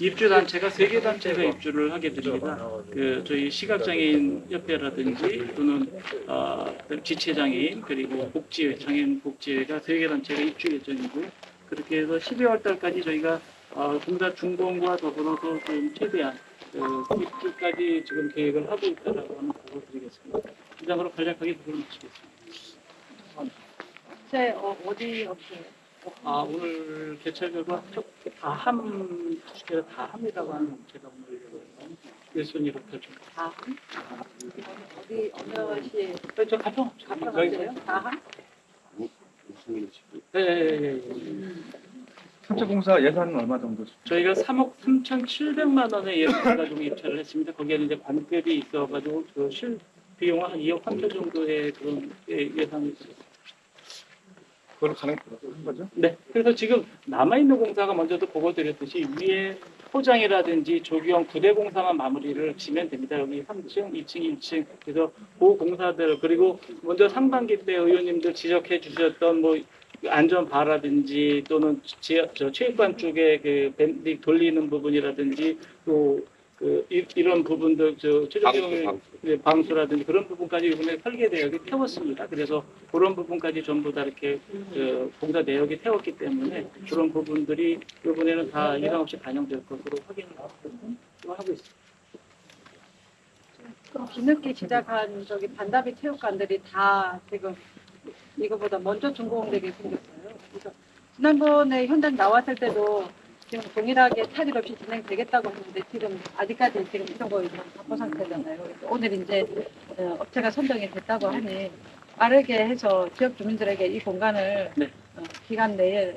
입주 단체가 세 개 단체가 입주를 하게 됩니다. 그 저희 시각장애인 협회라든지 또는 어, 지체장애인 그리고 복지회 장애인 복지회가 세 개 단체가 입주 예정이고 그렇게 해서 12월 달까지 저희가 어, 공사 준공과 더불어서 좀 최대한 그 입주까지 지금 계획을 하고 있다라고 하는 보고 드리겠습니다. 이상으로 간략하게 부분을 마치겠습니다. 제 어, 어디 없어요? 아 오늘 개최 결과 다함 다 함이라고 하는 제가 오늘 그 1순위로 표정. 다함? 어디 어느 시 저 가평 가평하세요? 다함? 예예예. 선체 공사 예산은 얼마 정도? 저희가 3억 3,700만 원의 예산 가지고 입찰을 했습니다. 거기에는 이제 관급이 있어가지고 그실 비용은 한 2억 3천 정도의 그런 예- 예산이 있습니다. 그걸 가능 한 거죠? 네. 그래서 지금 남아있는 공사가 먼저도 보고 드렸듯이 위에 포장이라든지 조기형 부대 공사만 마무리를 지면 됩니다. 여기 3층, 2층, 1층. 그래서 그 공사들 그리고 먼저 상반기 때 의원님들 지적해 주셨던 뭐 안전 바라든지 또는 지하, 저 체육관 쪽에 그 밴딩 돌리는 부분이라든지 또 그 이 런 부분들 저 최종적인 네, 방수라든지 그런 부분까지 이번에 설계 내역이 태웠습니다. 그래서 그런 부분까지 전부 다 이렇게 그 공사 내역이 태웠기 때문에 그런 부분들이 이번에는 다 이상 없이 반영될 것으로 확인을 하고 있습니다. 그럼 뒤늦게 시작한 저기 반다비 체육관들이 다 지금 이거보다 먼저 준공되게 생겼어요. 그래서 지난번에 현장 나왔을 때도 지금 동일하게 차질 없이 진행되겠다고 했는데 지금 아직까지 지금 이런 거 답보 상태잖아요. 오늘 이제 어, 업체가 선정이 됐다고 하니 빠르게 해서 지역 주민들에게 이 공간을 네. 어, 기간 내에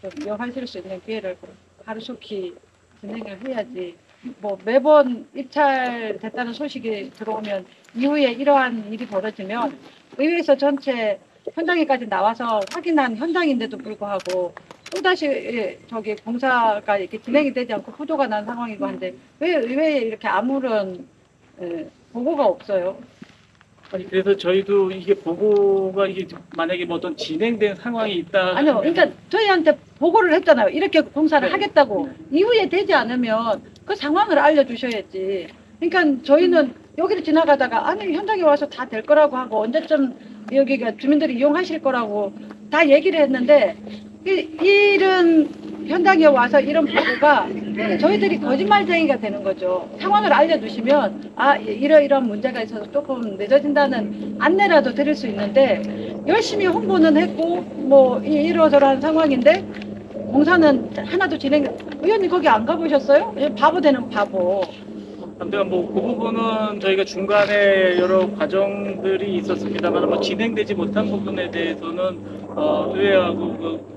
좀 이용하실 수 있는 기회를 하루속히 진행을 해야지 뭐 매번 입찰됐다는 소식이 들어오면 이후에 이러한 일이 벌어지면 의회에서 전체 현장에까지 나와서 확인한 현장인데도 불구하고 또다시 예, 저기 공사가 이렇게 진행이 되지 않고 후조가 난 상황이고 한데 왜 의회에 이렇게 아무런 예, 보고가 없어요? 아니 그래서 저희도 이게 보고가 이게 만약에 뭐 어떤 진행된 상황이 있다 아니요, 그러니까 저희한테 보고를 했잖아요. 이렇게 공사를 네. 하겠다고 이후에 되지 않으면 그 상황을 알려주셔야지. 그러니까 저희는 여기를 지나가다가 아니 현장에 와서 다 될 거라고 하고 언제쯤 여기가 주민들이 이용하실 거라고 다 얘기를 했는데 이, 이런 현장에 와서 이런 보고가 저희들이 거짓말쟁이가 되는 거죠. 상황을 알려주시면 아 이러이러한 문제가 있어서 조금 늦어진다는 안내라도 드릴 수 있는데 열심히 홍보는 했고 뭐 이- 이러저러한 상황인데 공사는 하나도 진행 의원님 거기 안 가보셨어요? 예, 바보 되는 바보. 아무튼 뭐그 부분은 저희가 중간에 여러 과정들이 있었습니다만 뭐 진행되지 못한 부분에 대해서는 어, 의회하고 그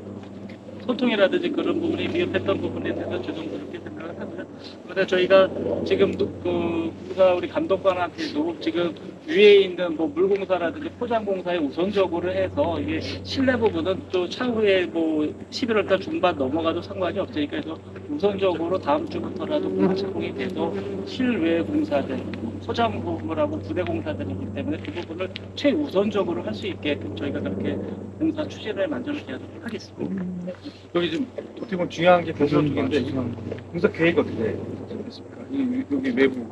소통이라든지 그런 부분이 미흡했던 부분에 대해서 죄송스럽게 생각을 하고요. 그런데 저희가 지금 그 공사 우리 감독관한테도 지금 위에 있는 뭐 물공사라든지 포장공사에 우선적으로 해서 이게 실내 부분은 또 차후에 뭐 11월달 중반 넘어가도 상관이 없으니까 해서 우선적으로 다음 주부터라도 공사 착공이 돼서 실외 공사들 포장 부분하고 부대 공사들이기 때문에 그 부분을 최우선적으로 할 수 있게 저희가 그렇게 공사 추진을 만들어 드리도록 하겠습니다. 여기 좀 어떻게 보면 중요한 게 공사 중인데 공사 계획 어떻게 됐습니까? 이 여기 외부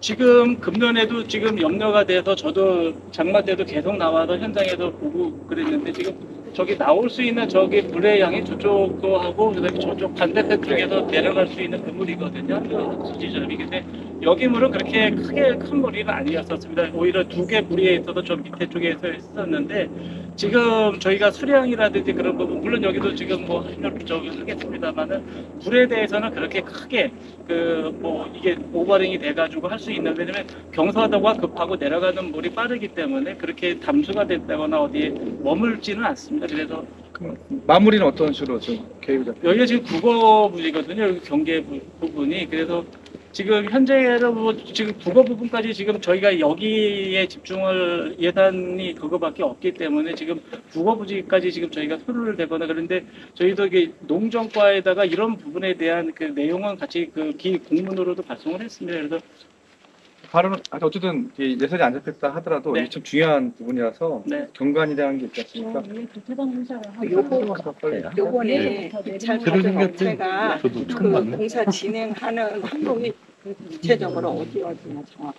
지금 금년에도 지금 염려가 돼서 저도 장마 때도 계속 나와서 현장에서 보고 그랬는데 지금 저기 나올 수 있는 저기 물의 양이 저쪽도 하고 그다음에 저쪽 반대편 쪽에서 내려갈 수 있는 그물이거든요. 그 지점이 근데 여기 물은 그렇게 크게 큰 물이 아니었었습니다. 오히려 두 개 물이 있어서 저 밑에 쪽에서 했었는데 지금 저희가 수량이라든지 그런 부분 물론 여기도 지금 뭐 저기 하겠습니다만은 물에 대해서는 그렇게 크게 그 뭐 이게 오버링이 돼가지고 할 수 있는 왜냐면 경사도가 급하고 내려가는 물이 빠르기 때문에 그렇게 담수가 됐다거나 어디에 머물지는 않습니다. 그래서 그럼 마무리는 어떤 식으로 좀 계획을 잡- 여기가 지금 국어 부지거든요. 여기 경계 부, 부분이 그래서 지금 현재는 뭐 지금 국어 부분까지 지금 저희가 여기에 집중을 예산이 그거밖에 없기 때문에 지금 국어 부지까지 지금 저희가 손을 대거나 그런데 저희도 이게 농정과에다가 이런 부분에 대한 그 내용은 같이 그 기 공문으로도 발송을 했습니다. 그래서 발언은 아니, 어쨌든 이 예산이 안 잡혔다 하더라도 네. 이게 좀 중요한 부분이라서 네. 경관이라는 게 있지 않습니까? 요번에 입찰 자체가 저도 그 처음 봤네. 공사 진행하는 항목이 구체적으로 어디 어디나 정확.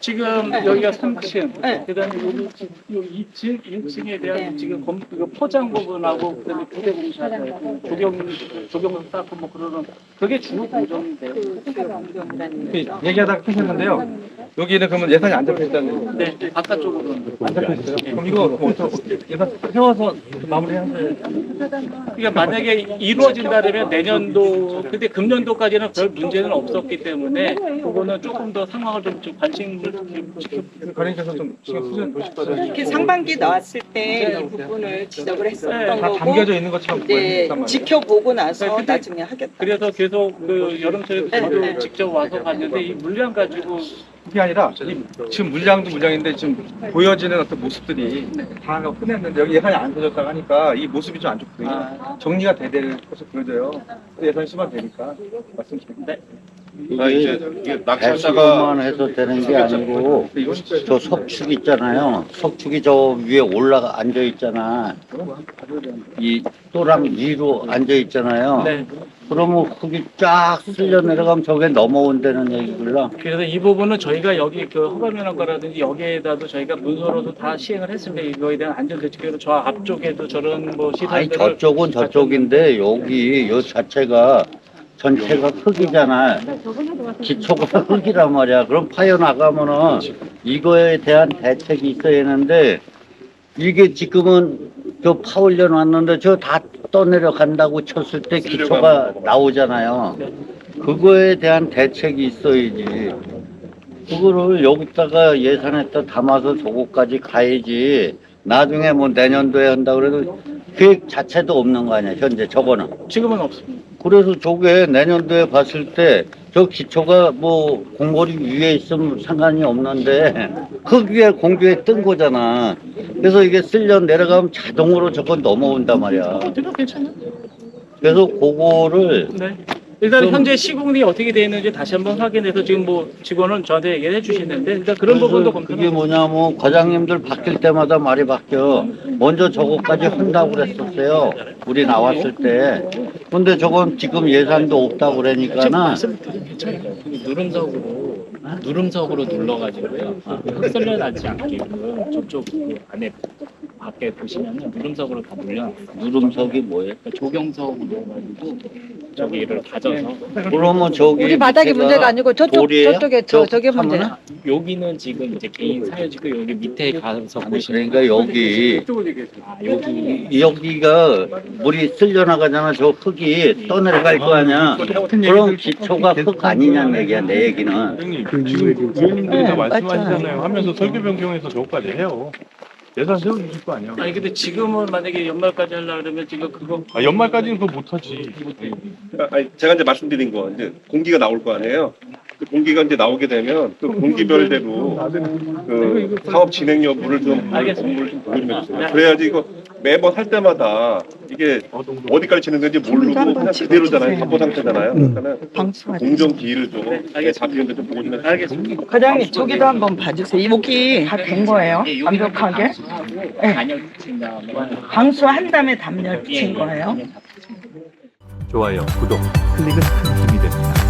지금 네. 여기가 3층, 네. 그다음에 여기 요 2층, 1층에 대한 네. 지금 검, 그 포장 부분하고 그다음에 부대 공사, 조경 조경을 쌓고 뭐 그러는 그게 주 공정인데요. 그그 얘기하다가 끊겼는데요. 여기는 그러면 예산이 안 잡혀 있다는 네, 바깥쪽으로는 안 잡혀 있어요? 그럼 이거 뭐 어떻게 예산 세워서 마무리하셔야 그러니까 만약에 이루어진다면 내년도 근데 금년도까지는 별 문제는 없었기 때문에 그거는 조금 더 상황을 좀, 좀 지켜 관련해서 좀. 이렇게 상반기 나왔을 때 이 부분을 지적을 했었던 네, 다 거고 담겨져 있는 것처럼 이제. 지켜보고 나서 네, 근데 나중에 하겠다. 그래서 계속 그 여름철에 네, 저도 네. 직접 와서 봤는데 이 물량 가지고 그게 아니라 이 지금 물량도 물량인데 지금 보여지는 어떤 모습들이 다 흔했는데 여기 예산이 안 터졌다고 하니까 이 모습이 좀 안 좋거든요. 아, 정리가 돼야 될 것으로 보여져요. 근데 예산이 수만 되니까 말씀드립니다. 네. 아, 이제 이게 낙찰자가 배수로만 해서 되는 게 아니고 저 석축 있잖아요. 석축이 저 위에 올라가 앉아 있잖아. 이 또랑 위로 앉아 있잖아요. 네. 그러면 흙이 쫙 쓸려 내려가면 저게 넘어온다는 얘기구나. 그래서 이 부분은 저희가 여기 그 허가면한 거라든지 여기에다도 저희가 문서로도 다 시행을 했습니다. 이거에 대한 안전 대책으로 저 앞쪽에도 저런 뭐 아니 시설들을 저쪽은 저쪽인데 여기 요 자체가 전체가 흙이잖아. 기초가 흙이란 말이야. 그럼 파여 나가면은 이거에 대한 대책이 있어야 하는데 이게 지금은 저 파올려 놨는데 저 다 떠내려 간다고 쳤을 때 기초가 나오잖아요. 그거에 대한 대책이 있어야지. 그거를 여기다가 예산에다 담아서 저거까지 가야지. 나중에 뭐 내년도에 한다 그래도 계획 자체도 없는 거 아니야, 현재 저거는. 지금은 없습니다. 그래서 저게 내년도에 봤을 때 저 기초가 뭐 공고리 위에 있으면 상관이 없는데 흙 위에 공중에 뜬 거잖아. 그래서 이게 쓸려 내려가면 자동으로 저건 넘어온단 말이야. 괜찮아요? 그래서 그거를 네. 일단 좀- 현재 시공이 어떻게 되어 있는지 다시 한번 확인해서 지금 뭐 직원은 저한테 얘기를 해주시는데 일단 그런 부분도 검토. 그게 뭐냐면 과장님들 바뀔 때마다 말이 바뀌어. 먼저 저거까지 한다고 그랬었어요. 우리 나왔을 때. 근데 저건 지금 예산도 없다고 그러니까는 괜찮아요. 누름석으로 누름석으로 눌러가지고요 흑설려나지 않게 그 저쪽 그 안에 밖에 보시면은 누름석으로 다 눌려놨어요. 누름석이 뭐예요? 그러니까 조경석으로 해가지고 저기를 다져서 그러면 저기 우리 바닥이 밑에가 문제가 아니고 저쪽 돌이에요? 저쪽에 저 저 저게? 문제 야. 여기는 지금 이제 개인 사유지고 여기 밑에 가서 그러니까 여기 이쪽을 얘기했어요. 아 여기 여기가 물이 쓸려 나가잖아. 저 흙이 떠내려갈 거 아니야. 그럼 기초가 흙 아니냐는 얘기야. 내 얘기는. 형님 지금 의원님들이 다 네, 말씀하시잖아요. 하면서 설계 변경해서 저거까지 해요. 예산 세워주실 거 아니야. 아니 근데 지금은 만약에 연말까지 하려 그러면 지금 그거 아, 연말까지는 그거 못하지. 아니, 제가 이제 말씀드린 거 이제 공기가 나올 거 아니에요. 그 공기가 이제 나오게 되면 그 공기별대로 그 사업 진행 여부를 좀. 공부를 좀 보여주면 주세요. 그래야지 이거 매번 할 때마다 이게 어디까지 진행되는지 모르고 그냥 그대로잖아요. 답보 상태잖아요. 그러니까는 방수가 공정 기일을 좀 네, 알겠습니다. 잡히는데 좀 보고 좀 알겠습니다. 과장님 저기도 한번 봐주세요. 여기 다 된 거예요? 예, 완벽하게? 네. 방수한 다음에 담요 예, 붙인 거예요? 예, 다 붙인 거예요. 좋아요, 구독, 클릭은 큰 힘이 됩니다.